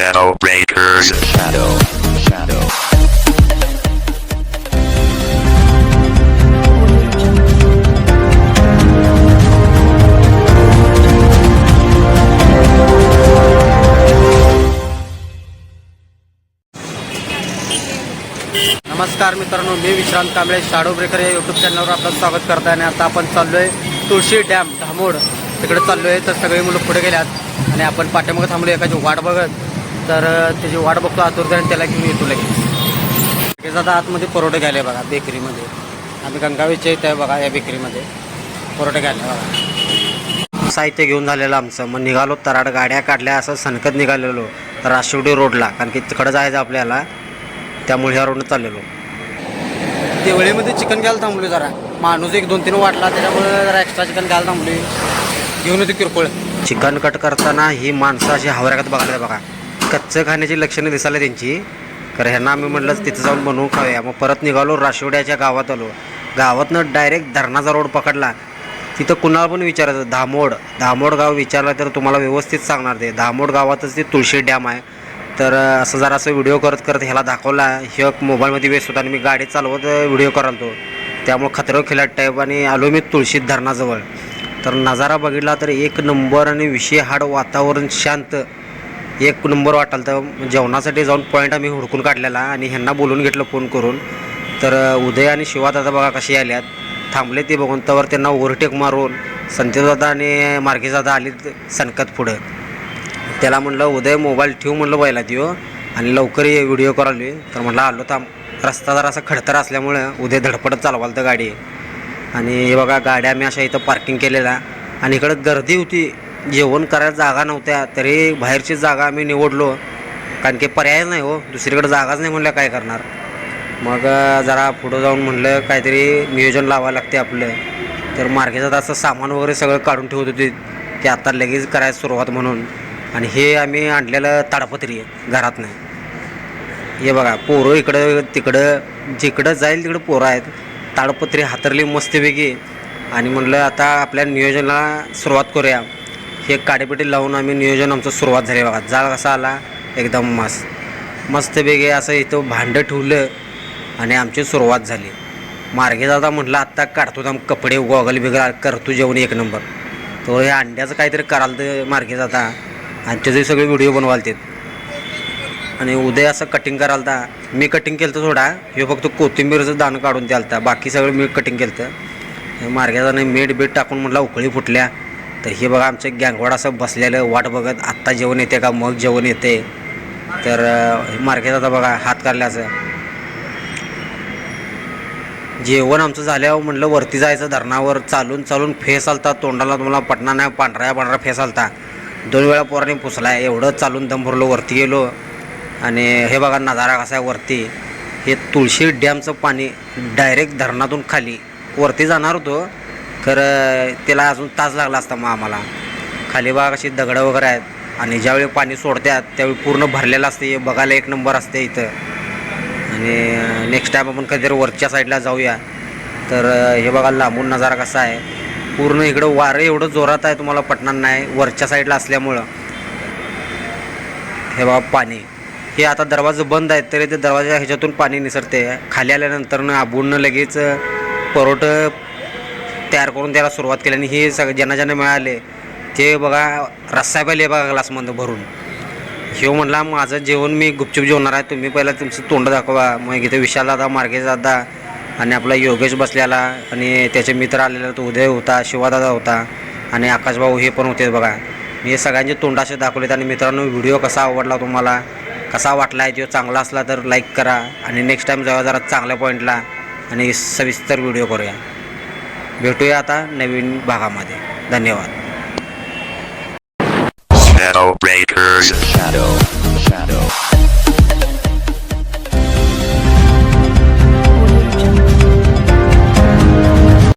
Shadow Breakers. Shadow. Shadow. नमस्कार मित्रांनो मी विश्रांत कांबळे शाडो ब्रेकर या यूट्यूब चॅनलवर आपलं स्वागत करत आहे आणि आता आपण चाललो आहे तुळशी डॅम धामोड तिकडे चाललो आहे तर सगळे मुलं पुढे गेल्यात आणि आपण पाठीमागं थांबलो एकाची वाट बघत तर त्याची वाट बघतो आतुरते आणि त्याला घेऊन येतो लगेच. लगेच आता आतमध्ये परोठे घ्यायला बघा बेकरीमध्ये. आम्ही गंगावेचे येत आहे बघा या बेकरीमध्ये. परोठे घ्यायला बघा. साहित्य घेऊन झालेलं आमचं. मग निघालो तराड गाड्या काढल्या असं सनकत निघालेलो तर राशिवडी रोडला. कारण की तिकडं जायचं आपल्याला. त्यामुळे ह्या रोडनं चाललेलो. देवळीमध्ये चिकन घ्यायला थांबलो जरा. माणूस एक दोन तीन वाटला त्याच्यामुळे जरा एक्स्ट्रा चिकन घ्यायला थांबलोय. घेऊन येतो किरकोळ. चिकन कट करताना ही माणसं अशी हावऱ्यागत बघायला बघा. कच्चं खाण्याची लक्षणं दिसायला त्यांची. तर ह्यांना आम्ही म्हटलं तिथं जाऊन बनवून खाऊया. मग परत निघालो राशिवड्याच्या गावात आलो. गावातनं डायरेक्ट धरणाचा रोड पकडला. तिथं कुणाला पण विचारायचं धामोड. धामोड गाव विचारलं तर तुम्हाला व्यवस्थित सांगणार ते. धामोड गावातच ते तुळशी डॅम आहे. तर असं जरा असं व्हिडिओ करत करत ह्याला दाखवला. हे मोबाईलमध्ये व्यस्त होता आणि मी गाडी चालवत व्हिडिओ करालतो. त्यामुळे खतरो खिलाट टाईप आणि आलो मी तुळशी धरणाजवळ. तर नजारा बघितला तर एक नंबर आणि विषय हाड वातावरण शांत. एक नंबर वाटाल तर जेवणासाठी जाऊन पॉईंट आम्ही हुडकून काढलेला आणि ह्यांना बोलून घेतलं फोन करून. तर उदय आणि शिवा दादा बघा कशी आल्यात. थांबले ते बघून तर त्यांना ओव्हरटेक मारून संतेश दादा आणि मार्गेश दादा आलीत सनकत पुढं. त्याला म्हणलं उदय मोबाईल ठेवू म्हणलं बैला त्यो आणि लवकर ये व्हिडिओ करायला तर म्हटलं आलो थांब. रस्ता जरा असा खडतर असल्यामुळं उदय धडपडत चालवाल तर गाडी. आणि हे बघा गाड्या आम्ही अशा इथं पार्किंग केलेल्या. आणि इकडं गर्दी होती. जेवण करायला जागा नव्हत्या तरी बाहेरची जागा आम्ही निवडलो. कारण की पर्याय नाही हो दुसरीकडे जागाच नाही म्हणलं काय करणार. मग जरा पुढं जाऊन म्हणलं काहीतरी नियोजन लावावं लागते आपलं. तर मार्केटात असं सामान वगैरे सगळं काढून ठेवत होते की आता लगेच करायला सुरुवात म्हणून. आणि हे आम्ही आणलेलं ताडपत्री आहे घरात नाही. हे बघा पोरं इकडं तिकडं जिकडं जाईल तिकडं पोरं आहेत. ताडपत्री हातरली मस्तपैकी. आणि म्हणलं आता आपल्या नियोजनाला सुरुवात करूया. हे काडेपेटी लावून आम्ही नियोजन आमचं सुरुवात झाली बघा. जाळ कसा आला? एकदम मस्त. मस्तपैकी असं इथं भांडं ठेवलं आणि आमची सुरुवात झाली. मार्गे दादा म्हटलं आत्ता काढतो आम कपडे गॉगल बिगल करतो जेवण एक नंबर. तो हे अंड्याचं काहीतरी कराल तर मार्गे जाता. आणि त्याचे सगळे व्हिडिओ बनवाल ते आणि उद्या असं कटिंग कराल तर मी कटिंग केलं तर थोडा. हे फक्त कोथिंबीरचं दाणं काढून द्यालता. बाकी सगळं मी कटिंग केलं तर मार्ग्याचा मीठ बीठ टाकून म्हटलं उकळी फुटल्या. तर हे बघा आमचं गँगवाड असं बसलेलं वाट बघत आत्ता जेवण येते का? मग जेवण येते. तर मार्केटात बघा हात काढल्याचं. जेवण आमचं झाल्यावर म्हटलं वरती जायचं धरणावर. चालून चालून फेस आलता. तोंडाला तुम्हाला पटना नाही पांढऱ्या पांढरा फेस आलता. दोन वेळा पोराने पुसला एवढं चालून दम भरलो वरती गेलो. आणि हे बघा नजारा कसा आहे वरती. हे तुळशी डॅमचं पाणी डायरेक्ट धरणातून खाली. वरती जाणार होतो. खरं त्याला अजून तास लागला असता मग आम्हाला. खाली बघा अशी दगडं वगैरे आहेत. आणि ज्यावेळी पाणी सोडतात त्यावेळी पूर्ण भरलेलं असते. हे बघायला एक नंबर असते इथं. आणि नेक्स्ट टाईम आपण कधीतरी वरच्या साईडला जाऊया. तर हे बघा लांबून नजारा कसा आहे. पूर्ण इकडं वारं एवढं जोरात आहे तुम्हाला पटणार नाही. वरच्या साईडला असल्यामुळं. हे बघा पाणी. हे आता दरवाजा बंद आहेत तरी ते दरवाजा ह्याच्यातून पाणी निसरते खाली आल्यानंतर ना आबूडनं लगेच परोटं तयार करून त्याला सुरुवात केली आणि हे सगळं ज्यांना ज्यांना मिळाले ते बघा रस्सा पाहिले बघा ग्लासमध्ये भरून. ह्यो म्हणला माझं जेवण मी गुपचूप जेवणार आहे तुम्ही पहिला तुमचं तोंड दाखवा. मग इथे विशाल दादा मार्गेश दादा आणि आपला योगेश बसलेला आणि त्याचे मित्र आलेला तो उदय होता शिवादादा होता आणि आकाशभाऊ हे पण होते बघा. मी सगळ्यांचे तोंड असे दाखवलेत आणि मित्रांनो व्हिडिओ कसा आवडला तुम्हाला कसा वाटला आहे तो चांगला असला तर लाईक करा आणि नेक्स्ट टाईम जेव्हा जरा चांगल्या पॉईंटला आणि सविस्तर व्हिडिओ करूया. भेटूया आता नवीन भागामध्ये. धन्यवाद.